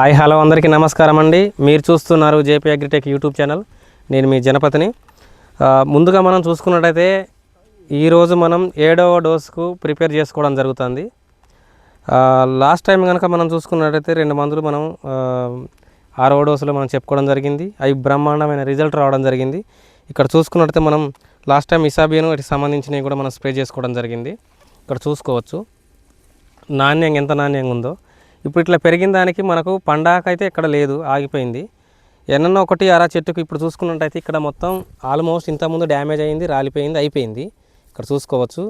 Hi hello అందరికీ నమస్కారం అండి. మీరు చూస్తున్నారు జేపీ అగ్రిటెక్ యూట్యూబ్ ఛానల్. నేను మీ జనపతిని. ముందుగా మనం చూసుకున్నట్టయితే ఈరోజు మనం ఏడవ డోస్కు ప్రిపేర్ చేసుకోవడం జరుగుతుంది. లాస్ట్ టైం కనుక మనం చూసుకున్నట్టయితే రెండు మందులు మనం ఆరవ డోసులో మనం చెప్పుకోవడం జరిగింది. అవి బ్రహ్మాండమైన రిజల్ట్ రావడం జరిగింది. ఇక్కడ చూసుకున్నట్టయితే మనం లాస్ట్ టైం ఇసాబియను వాటికి సంబంధించినవి కూడా మనం స్ప్రే చేసుకోవడం జరిగింది. ఇక్కడ చూసుకోవచ్చు. నాణ్యంగా ఎంత నాణ్యంగా ఉందో. ఇప్పుడు ఇట్లా పెరిగిన దానికి మనకు పండాక అయితే ఇక్కడ లేదు ఆగిపోయింది. ఎన్నో ఒకటి అరా చెట్టుకు ఇప్పుడు చూసుకున్నట్టయితే ఇక్కడ మొత్తం ఆల్మోస్ట్ ఇంతకుముందు డ్యామేజ్ అయింది రాలిపోయింది అయిపోయింది. ఇక్కడ చూసుకోవచ్చు.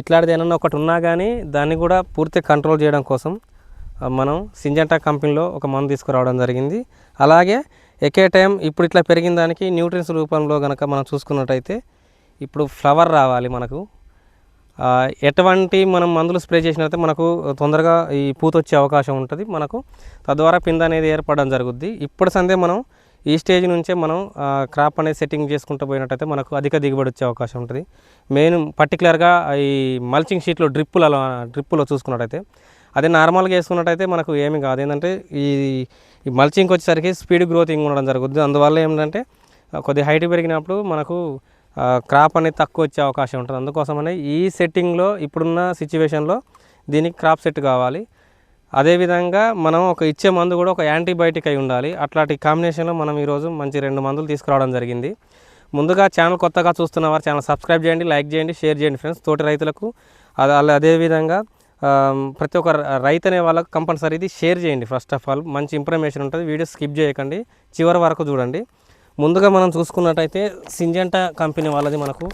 ఇట్లాంటిది ఏమన్నా ఒకటి ఉన్నా కానీ దాన్ని కూడా పూర్తిగా కంట్రోల్ చేయడం కోసం మనం సింజంటా కంపెనీలో ఒక మందు తీసుకురావడం జరిగింది. అలాగే ఎకే టైం ఇప్పుడు ఇట్లా పెరిగిన దానికి న్యూట్రియన్స్ రూపంలో కనుక మనం చూసుకున్నట్టయితే ఇప్పుడు ఫ్లవర్ రావాలి మనకు. ఎటువంటి మనం మందులు స్ప్రే చేసినట్లయితే మనకు తొందరగా ఈ పూత వచ్చే అవకాశం ఉంటుంది. మనకు తద్వారా పింద అనేది ఏర్పడడం జరుగుద్ది. ఇప్పుడు సందే మనం ఈ స్టేజ్ నుంచే మనం క్రాప్ అనేది సెట్టింగ్ చేసుకుంటూ పోయినట్టయితే మనకు అధిక దిగుబడి వచ్చే అవకాశం ఉంటుంది. మెయిన్ పర్టికులర్గా ఈ మల్చింగ్ షీట్లో డ్రిప్పులలో డ్రిప్పులో చూసుకున్నట్టయితే అదే నార్మల్గా వేసుకున్నట్టయితే మనకు ఏమి కాదు. ఏంటంటే ఈ మల్చింగ్కి వచ్చేసరికి స్పీడ్ గ్రోతింగ్ ఉండడం జరుగుద్ది. అందువల్ల ఏంటంటే కొద్ది కొద్దిగా హైట్ పెరిగినప్పుడు మనకు క్రాప్ అనేది తక్కువ వచ్చే అవకాశం ఉంటుంది. అందుకోసమనే ఈ సెట్టింగ్లో ఇప్పుడున్న సిచ్యువేషన్లో దీనికి క్రాప్ సెట్ కావాలి. అదేవిధంగా మనం ఒక ఇచ్చే మందు కూడా ఒక యాంటీబయాటిక్ అయి ఉండాలి. అట్లాంటి కాంబినేషన్లో మనం ఈరోజు మంచి రెండు మందులు తీసుకురావడం జరిగింది. ముందుగా ఛానల్ కొత్తగా చూస్తున్న వారు ఛానల్ సబ్స్క్రైబ్ చేయండి లైక్ చేయండి షేర్ చేయండి ఫ్రెండ్స్ తోటి రైతులకు అది అలా అదేవిధంగా ప్రతి ఒక్క రైతు అనే వాళ్ళకు కంపల్సరీ ఇది. షేర్ చేయండి ఫస్ట్ ఆఫ్ ఆల్ మంచి ఇన్ఫర్మేషన్ ఉంటుంది. వీడియో స్కిప్ చేయకండి. చివరి వరకు చూడండి. ముందుగా మనం చూసుకున్నట్టయితే సింజంటా కంపెనీ వాళ్ళది మనకు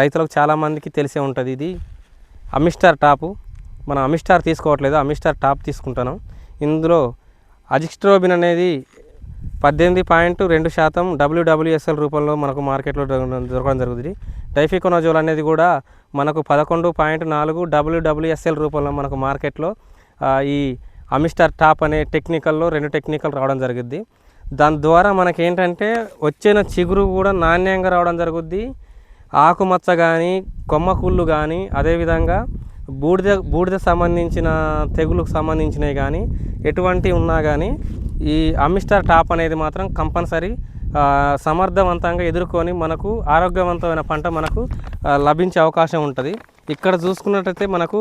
రైతులకు చాలామందికి తెలిసే ఉంటుంది ఇది. అమిస్టార్ టాపు మనం అమిస్టార్ తీసుకోవట్లేదు అమిస్టార్ టాప్ తీసుకుంటాను ఇందులో అజిక్స్ట్రోబిన్ అనేది పద్దెనిమిది పాయింట్ రెండు శాతం డబ్ల్యూడబ్ల్యూఎస్ఎల్ రూపంలో మనకు మార్కెట్లో దొరకడం జరుగుతుంది. డైఫికోనజోల్ అనేది కూడా మనకు పదకొండు పాయింట్ నాలుగు డబ్ల్యూడబ్ల్యూఎస్ఎల్ రూపంలో మనకు మార్కెట్లో ఈ అమిస్టార్ టాప్ అనే టెక్నికల్లో రెండు టెక్నికల్ రావడం జరుగుద్ది దాని ద్వారా మనకేంటంటే వచ్చిన చిగురు కూడా నాణ్యంగా రావడం జరుగుద్ది. ఆకుమచ్చ కానీ కొమ్మ కుళ్ళు కానీ అదేవిధంగా బూడిద బూడిద సంబంధించిన తెగులకు సంబంధించినవి కానీ ఎటువంటి ఉన్నా కానీ ఈ అమిస్టార్ టాప్ అనేది మాత్రం కంపల్సరీ సమర్థవంతంగా ఎదుర్కొని మనకు ఆరోగ్యవంతమైన పంట మనకు లభించే అవకాశం ఉంటుంది. ఇక్కడ చూసుకున్నట్టయితే మనకు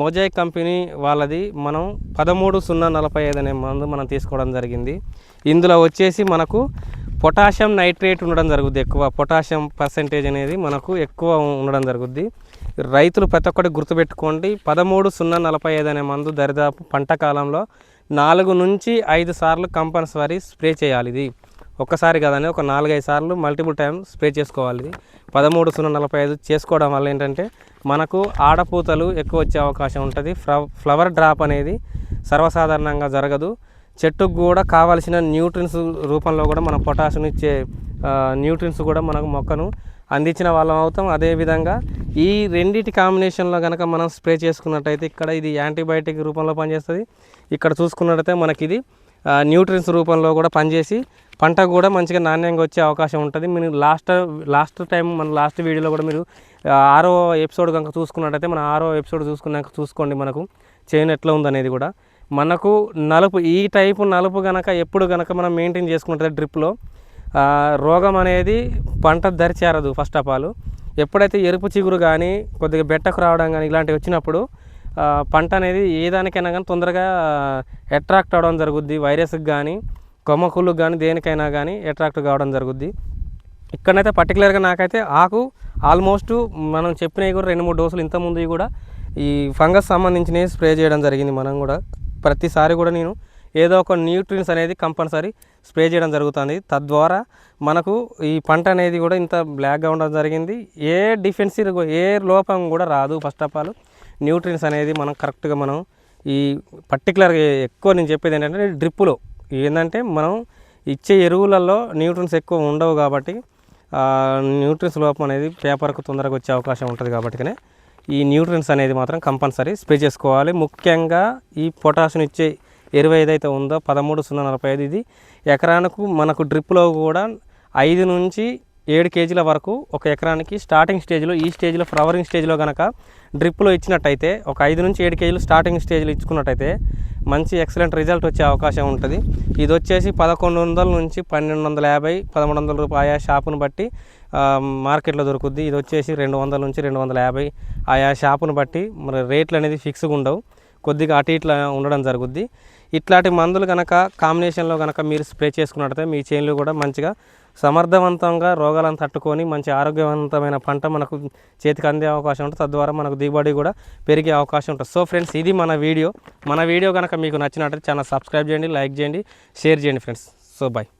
మొజాయిక్ కంపెనీ వాళ్ళది మనం పదమూడు సున్నా నలభై ఐదు అనే మందు మనం తీసుకోవడం జరిగింది. ఇందులో వచ్చేసి మనకు పొటాషియం నైట్రేట్ ఉండడం జరుగుద్ది ఎక్కువ. పొటాషియం పర్సెంటేజ్ అనేది మనకు ఎక్కువ ఉండడం జరుగుద్ది. రైతులు ప్రతి ఒక్కటి గుర్తుపెట్టుకోండి పదమూడు సున్నా నలభై ఐదు అనే మందు దరిదాపు పంట కాలంలో నాలుగు నుంచి ఐదు సార్లు కంపల్సరీ స్ప్రే చేయాలి ఇది. ఒక్కసారి కాదని ఒక నాలుగైదు సార్లు మల్టిపుల్ టైం స్ప్రే చేసుకోవాలి. ఇది పదమూడు సున్నా నలభై ఐదు చేసుకోవడం వల్ల ఏంటంటే మనకు ఆడపూతలు ఎక్కువ వచ్చే అవకాశం ఉంటుంది. ఫ్లవర్ డ్రాప్ అనేది సర్వసాధారణంగా జరగదు. చెట్టుకు కూడా కావాల్సిన న్యూట్రిన్స్ రూపంలో కూడా మనం పొటాషియం ఇచ్చే న్యూట్రిన్స్ కూడా మనకు మొక్కను అందించిన వాళ్ళం అవుతాం. అదేవిధంగా ఈ రెండింటి కాంబినేషన్లో కనుక మనం స్ప్రే చేసుకున్నట్టయితే ఇక్కడ ఇది యాంటీబయాటిక్ రూపంలో పనిచేస్తుంది. ఇక్కడ చూసుకున్నట్టయితే మనకి ఇది న్యూట్రిన్స్ రూపంలో కూడా పనిచేసి పంట కూడా మంచిగా నాణ్యంగా వచ్చే అవకాశం ఉంటుంది. మీరు లాస్ట్ లాస్ట్ టైం మన లాస్ట్ వీడియోలో కూడా మీరు ఆరో ఎపిసోడ్ కనుక చూసుకున్నట్టయితే మన ఆరో ఎపిసోడ్ చూసుకున్నాక చూసుకోండి మనకు. చైన్ ఎట్లా ఉందనేది కూడా. మనకు నలుపు ఈ టైపు నలుపు గనక ఎప్పుడు గనక మనం మెయింటైన్ చేసుకుంటుంది డ్రిప్లో రోగం అనేది పంట దరిచేరదు ఫస్ట్ ఆఫ్ ఆల్ ఎప్పుడైతే ఎరుపు చిగురు కానీ కొద్దిగా బెట్టకు రావడం కానీ ఇలాంటివి వచ్చినప్పుడు పంట అనేది ఏ దానికైనా కానీ తొందరగా అట్రాక్ట్ అవడం జరుగుద్ది. వైరస్కి కానీ కొమ్మకుళ్ళకు కానీ దేనికైనా కానీ అట్రాక్ట్ కావడం జరుగుద్ది. ఇక్కడనైతే పర్టికులర్గా నాకైతే ఆకు ఆల్మోస్ట్ మనం చెప్పినవి కూడా రెండు మూడు డోసులు ఇంతకుముందు కూడా ఈ ఫంగస్ సంబంధించినవి స్ప్రే చేయడం జరిగింది మనం కూడా. ప్రతిసారి కూడా నేను ఏదో ఒక న్యూట్రియన్స్ అనేది కంపల్సరీ స్ప్రే చేయడం జరుగుతుంది. తద్వారా మనకు ఈ పంట అనేది కూడా ఇంత బ్లాక్గా ఉండడం జరిగింది. ఏ డిఫెన్సివ్ ఏ లోపం కూడా రాదు ఫస్ట్ ఆఫ్ ఆల్ న్యూట్రియన్స్ అనేది మనం కరెక్ట్గా మనం ఈ పర్టికులర్గా ఎక్కువ నేను చెప్పేది ఏంటంటే డ్రిప్పులో. ఏంటంటే మనం ఇచ్చే ఎరువులలో న్యూట్రియన్స్ ఎక్కువ ఉండవు కాబట్టి న్యూట్రియన్స్ లోపం అనేది పేపర్కు తొందరగా వచ్చే అవకాశం ఉంటుంది కాబట్టి ఈ న్యూట్రియన్స్ అనేది మాత్రం కంపల్సరీ స్ప్రే చేసుకోవాలి. ముఖ్యంగా ఈ పొటాషియం ఇచ్చే ఎరువు ఏదైతే ఉందో పదమూడు సున్నా నలభై ఐదు ఇది ఎకరానికి మనకు డ్రిప్లో కూడా ఐదు నుంచి ఏడు కేజీల వరకు ఒక ఎకరానికి స్టార్టింగ్ స్టేజ్లో ఈ స్టేజ్లో ఫ్లవరింగ్ స్టేజ్లో కనుక డ్రిప్లో ఇచ్చినట్టయితే ఒక ఐదు నుంచి ఏడు కేజీలు స్టార్టింగ్ స్టేజ్లో ఇచ్చుకున్నట్టయితే మంచి ఎక్సలెంట్ రిజల్ట్ వచ్చే అవకాశం ఉంటుంది. ఇది వచ్చేసి పదకొండు వందల నుంచి పన్నెండు వందల యాభై పదమూడు వందల రూపాయ షాపును బట్టి మార్కెట్లో దొరుకుద్ది. ఇది వచ్చేసి రెండు వందల నుంచి రెండు వందల యాభై ఆయా షాపును బట్టి మరి రేట్లు అనేది ఫిక్స్గా ఉండవు. కొద్దిగా అటు ఇట్లా ఉండడం జరుగుద్ది. ఇట్లాంటి మందులు కనుక కాంబినేషన్లో కనుక మీరు స్ప్రే చేసుకున్నట్టయితే మీ చేనులు కూడా మంచిగా సమర్థవంతంగా రోగాలను తట్టుకొని మంచి ఆరోగ్యవంతమైన పంట మనకు చేతికి అందే అవకాశం ఉంటుంది. తద్వారా మనకు దిగుబడి కూడా పెరిగే అవకాశం ఉంటుంది. సో ఫ్రెండ్స్ ఇది మన వీడియో. మన వీడియో కనుక మీకు నచ్చినట్టు ఛానల్ సబ్స్క్రైబ్ చేయండి లైక్ చేయండి షేర్ చేయండి ఫ్రెండ్స్. So bye